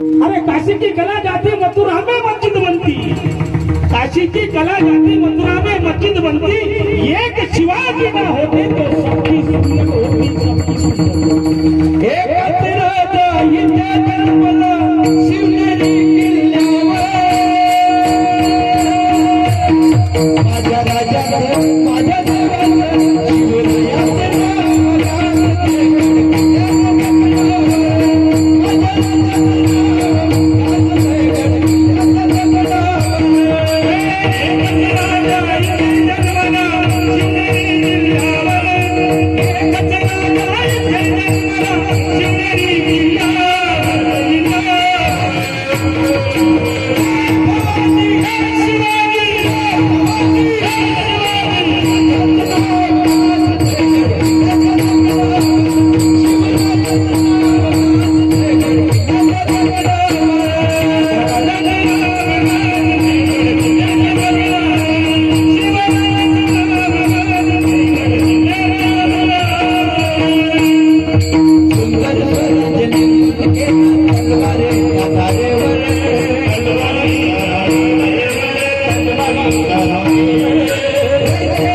अरे काशीची कला जाती मथुरा में मस्जिद बनती. काशीची कला जाती मथुरा में मस्जिद बनती. एक शिवाजी ना होते तो सबकी सुंदर होती सबकी सुंदर. एक राजा शिवनेरी किल्ल्यावर. माझ्या राजा माझ्या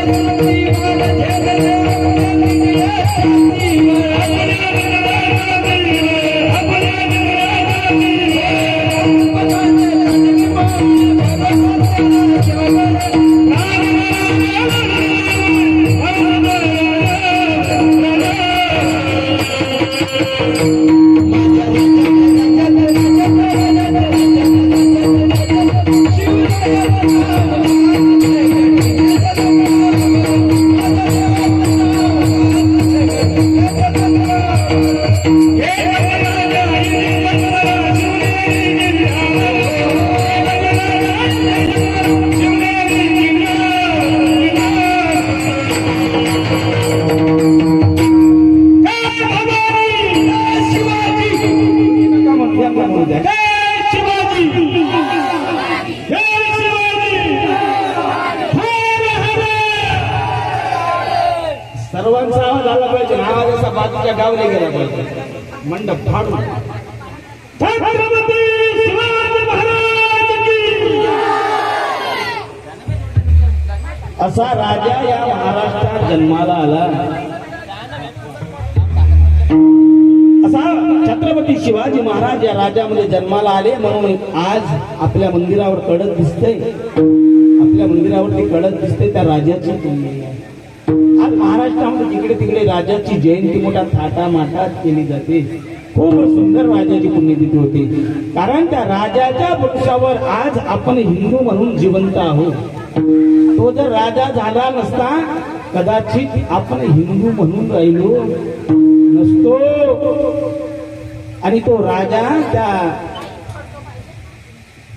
ജഗതി सर्वांचा आवाज आला पाहिजे. आवाज असा बाजूच्या गावले गेला पाहिजे. मंडप फाडून. असा राजा या महाराष्ट्रात जन्माला आला. असा छत्रपती शिवाजी महाराज या राज्यामध्ये जन्माला आले. म्हणून आज आपल्या मंदिरावर कडक दिसतंय. आपल्या मंदिरावरती कडक दिसते त्या राजाची आहे. आज महाराष्ट्रामध्ये जिकडे तिकडे राजाची जयंती मोठ्या थाटा माटात केली जाते. खूप सुंदर राजाची पुण्यतिथी होते. कारण त्या राजाच्या वंशावर आज आपण हिंदू म्हणून जिवंत आहोत. तो जर राजा झाला नसता कदाचित आपण हिंदू म्हणून राहिलो नसतो. आणि तो राजा त्या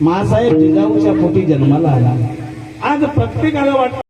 मासाहेब जिजाऊच्या पोटी जन्माला आला. आज प्रत्येकाला वाटत